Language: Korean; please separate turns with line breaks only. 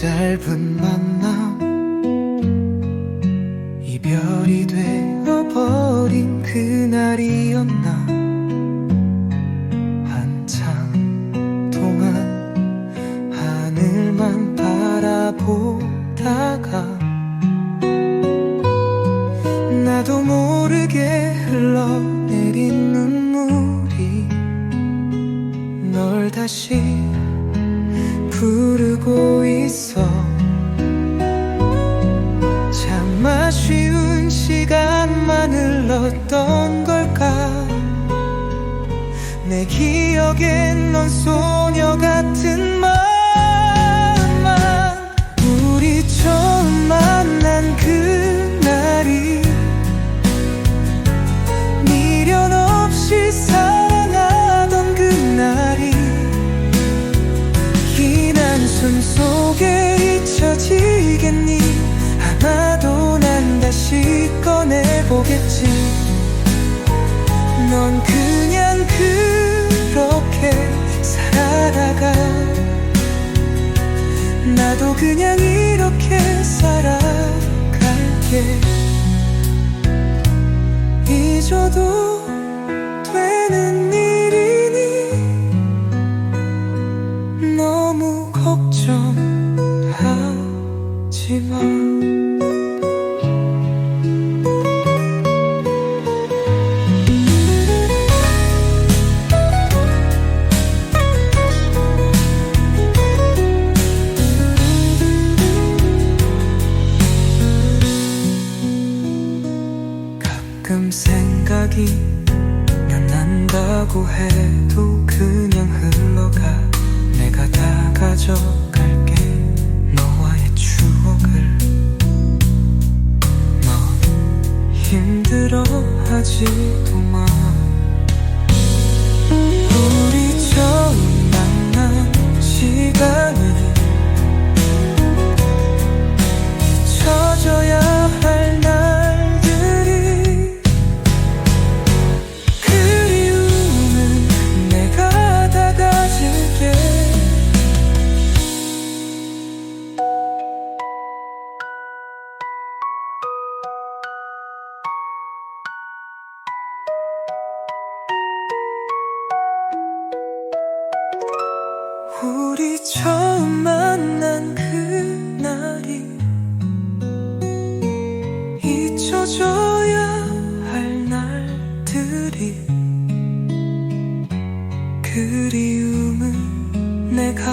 짧은 만남. 이별이 되어버린 그날이었나. 한참 동안 하늘만 바라보다가 나도 모르게 흘러내린 눈물이 널 다시 부르고 있어. 참 아쉬운 시간만 흘렀던 걸까? 내 기억엔 넌 소녀 같은 마 속에 잊혀지겠니? 아마도 난 다시 꺼내보겠지. 넌 그냥 그렇게 살아가 나도 그냥 이렇게 살아갈게. 잊어도 생각이 난 난다고 해도 그냥 흘러가. 내가 다 가져갈게. 너와의 추억을. 넌 힘들어하지도 마. 우리 처음 만난 시간이 우리 처음 만난 그날이 잊혀져야 할 날들이 그리움은 내가